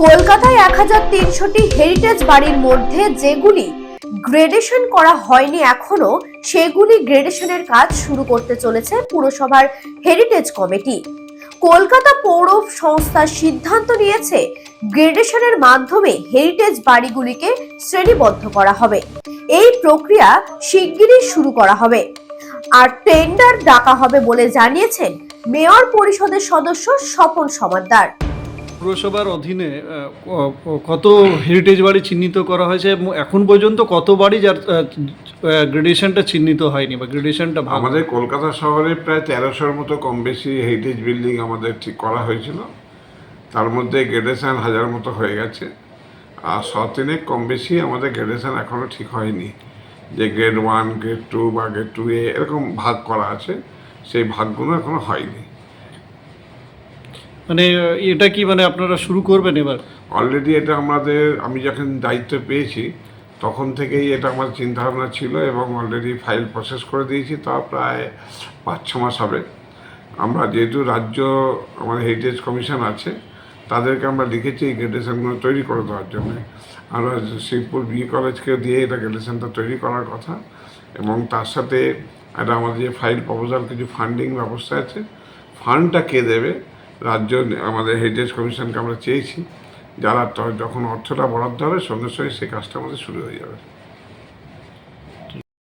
কলকাতায় এক হাজার তিনশোটি হেরিটেজ বাড়ির মধ্যে যেগুলি গ্রেডেশন করা হয়নি এখনও, সেগুলি গ্রেডেশনের কাজ শুরু করতে চলেছে পুরসভার হেরিটেজ কমিটি কলকাতা পৌর সংস্থা সিদ্ধান্ত নিয়েছে গ্রেডেশনের মাধ্যমে হেরিটেজ বাড়িগুলিকে শ্রেণীবদ্ধ করা হবে। এই প্রক্রিয়া শিগগিরই শুরু করা হবে। আর টেন্ডার ডাকা হবে বলে জানিয়েছেন মেয়র পরিষদের সদস্য স্বপন সমাদ্দার পুরসভার অধীনে কত হেরিটেজ বাড়ি চিহ্নিত করা হয়েছে এখন পর্যন্ত কত বাড়ি যার গ্রেডেশনটা চিহ্নিত হয়নি বা গ্রেডেশনটা আমাদের কলকাতা শহরে প্রায় তেরোশোর মতো কম বেশি হেরিটেজ বিল্ডিং আমাদের ঠিক করা হয়েছিল। তার মধ্যে গ্রেডেশন হাজার মতো হয়ে গেছে। আর শতিনেক কম বেশি আমাদের গ্রেডেশন এখনও ঠিক হয়নি। যে গ্রেড ওয়ান গ্রেড টু বা গ্রেড টু এ এরকম ভাগ করা আছে সেই ভাগগুলো এখনও হয়নি। মানে এটা কি মানে আপনারা শুরু করবেন এবার? অলরেডি এটা আমাদের, আমি যখন দায়িত্ব পেয়েছি, তখন থেকেই এটা আমার চিন্তাভাবনা ছিল এবং অলরেডি ফাইল প্রসেস করে দিয়েছি, তা প্রায় পাঁচ, ছ মাস হবে। আমরা যেহেতু রাজ্য আমাদের হেরিটেজ কমিশন আছে, তাদেরকে আমরা লিখেছি এই গ্রেডেশনগুলো তৈরি করে দেওয়ার জন্য। আমরা শিবপুর বি কলেজকে দিয়ে এটা গ্রেডেশনটা তৈরি করার কথা এবং তার সাথে একটা আমাদের যে ফাইল প্রপোজাল কিছু ফান্ডিং ব্যবস্থা আছে ফান্ডটা কে দেবে? রাজ্য আমাদের হেরিটেজ কমিশনকে আমরা চেয়েছি, যারা যখন অর্থটা বরাদ্দ হবে, সঙ্গে সঙ্গে সেই কাজটা আমাদের শুরু হয়ে যাবে।